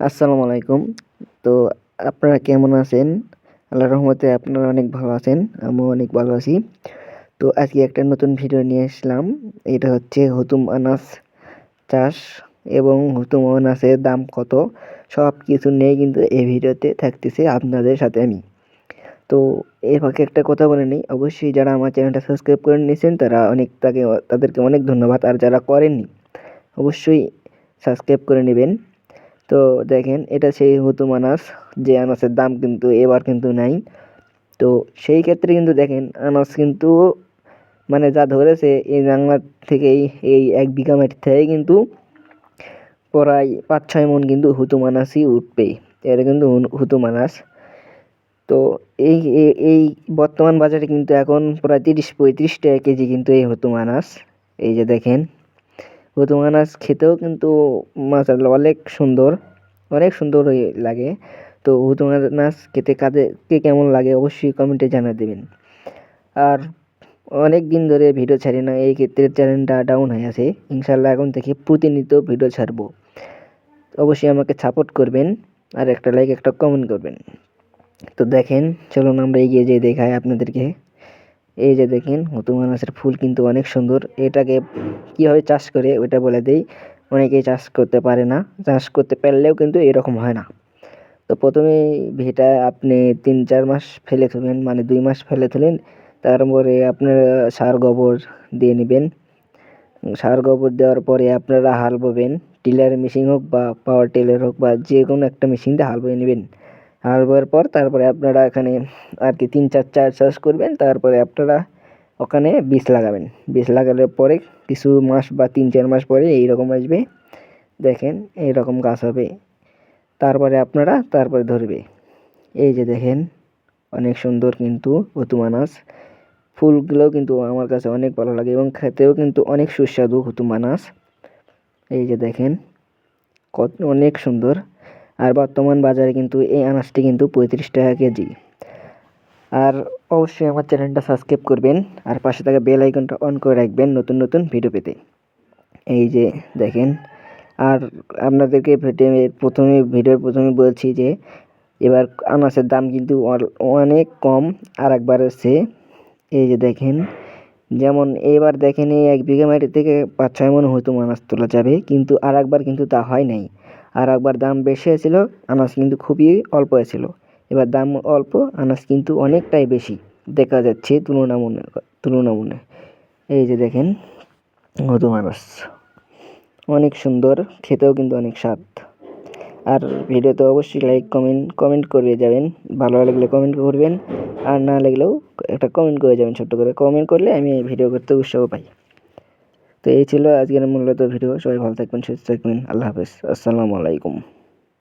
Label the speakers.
Speaker 1: আসসালামু আলাইকুম। তো আপনারা কেমন আছেন? আল্লাহর রহমতে আপনারা অনেক ভালো আছেন, আমিও অনেক ভালো আছি। তো আজকে একটা নতুন ভিডিও নিয়ে আসলাম। এটা হচ্ছে হুতুম আনাস চাষ এবং হুতুম আনাসের দাম কত? সব কিছু নিয়ে কিন্তু এই ভিডিওতে থাকতেছে আপনাদের সাথে আমি। তো এর ফাঁকে একটা কথা বলে নিই। অবশ্যই যারা আমার চ্যানেলটা সাবস্ক্রাইব করে নিয়েছেন, তারা অনেক তাকে, তাদেরকে অনেক ধন্যবাদ। আর যারা করেননি, অবশ্যই সাবস্ক্রাইব করে নেবেন। তো দেখেন, এটা সেই হুতুম আনাস যে আনাসের দাম কিন্তু এবার কিন্তু নাই। তো সেই ক্ষেত্রে কিন্তু দেখেন, আনাস কিন্তু মানে যা ধরেছে, এই জাংলার থেকেই এই এক বিঘা মাটি থেকে কিন্তু প্রায় পাঁচ ছয় মন কিন্তু হুতুম আনাসই উঠবে। এটা কিন্তু হুতুম আনাস তো এই এই বর্তমান বাজারে কিন্তু এখন প্রায় তিরিশ পঁয়ত্রিশ টাকা কেজি কিন্তু এই হুতুম আনাস এই যে দেখেন হুতুম আনাস খেতেও কিন্তু মাশাআল্লাহ অনেক সুন্দর অনেক সুন্দর লাগে। তো হুতুম আনাস খেতে কাদেরকে কেমন লাগে অবশ্যই কমেন্টে জানা দেবেন। আর অনেক দিন ধরে ভিডিও ছাড়ি না, এই ক্ষেত্রে চ্যানেলটা ডাউন হয়ে আছে। ইনশাল্লাহ এখন থেকে প্রতিনিয়ত ভিডিও ছাড়বো। অবশ্যই আমাকে সাপোর্ট করবেন আর একটা লাইক একটা কমেন্ট করবেন। তো দেখেন, চলুন আমরা এগিয়ে যেয়ে দেখাই আপনাদেরকে। এই যে দেখেন হুতুম আনাসের ফুল কিন্তু অনেক সুন্দর। এটাকে কীভাবে চাষ করে ওইটা বলে দেই, অনেকেই চাষ করতে পারে না। চাষ করতে পারলেও কিন্তু এরকম হয় না। তো প্রথমে ভিটা আপনি তিন, চার মাস ফেলে তুলেন মানে দুই মাস ফেলে তুলেন। তারপরে আপনার সার গোবর দিয়ে নেবেন। সার গোবর দেওয়ার পরে আপনারা হাল ববেন। টিলার মেশিন হোক বা পাওয়ার টিলার হোক বা যে কোনো একটা মেশিন দিয়ে হাল বয়ে নেবেন। হাল বওয়ার পর তারপরে আপনারা এখানে আর কি তিন চার চার চাষ করবেন, তারপরে আপনারা ওখানে বীজ লাগাবেন। বীজ লাগানোর পরে কিছু মাস বা তিন চার মাস পরে এইরকম আসবে, দেখেন এইরকম গাছ হবে। তারপরে আপনারা তারপরে ধরবে। এই যে দেখেন, অনেক সুন্দর কিন্তু হুতুমানাস ফুলগুলোও কিন্তু আমার কাছে অনেক ভালো লাগে এবং খেতেও কিন্তু অনেক সুস্বাদু হুতুমানাস এই যে দেখেন, কত অনেক সুন্দর। আর বর্তমান বাজারে কিন্তু এই আনাজটি কিন্তু পঁয়ত্রিশ টাকা কেজি। আর অবশ্যই আমার চ্যানেলটা সাবস্ক্রাইব করবেন আর পাশে থাকা বেল আইকনটা অন করে রাখবেন নতুন নতুন ভিডিও পেতে। এই যে দেখেন, আর আপনাদেরকে ভিডিও প্রথমে, ভিডিওর প্রথমে বলছি যে, এবার আনাজের দাম কিন্তু অনেক কম আর একবার হচ্ছে, এই যে দেখেন, যেমন এবার দেখেন এই এক বিঘা মাটি থেকে পাঁচ, ছয় মন হয়তো আনাজ তোলা যাবে, কিন্তু আর একবার কিন্তু তা হয় নাই। আর একবার দাম বেশি হয়েছিল, আনাজ কিন্তু খুবই অল্প হয়েছিল। এবার দাম অল্প, আনাজ কিন্তু অনেকটাই বেশি, দেখা যাচ্ছে তুলনামূলক তুলনামূলক এই যে দেখেন হতো আনাজ অনেক সুন্দর, খেতেও কিন্তু অনেক স্বাদ। আর ভিডিওতে অবশ্যই লাইক কমেন্ট কমেন্ট করে যাবেন। ভালো লাগলে কমেন্ট করবেন, আর না লাগলেও একটা কমেন্ট করে যাবেন ছোট্ট করে। কমেন্ট করলে আমি ভিডিও করতে উৎসাহ পাই। তো এই ছিল আজকের মূলত ভিডিও। সবাই ভালো থাকবেন, সুস্থ থাকবেন। আল্লাহ হাফেজ। আসসালামু আলাইকুম।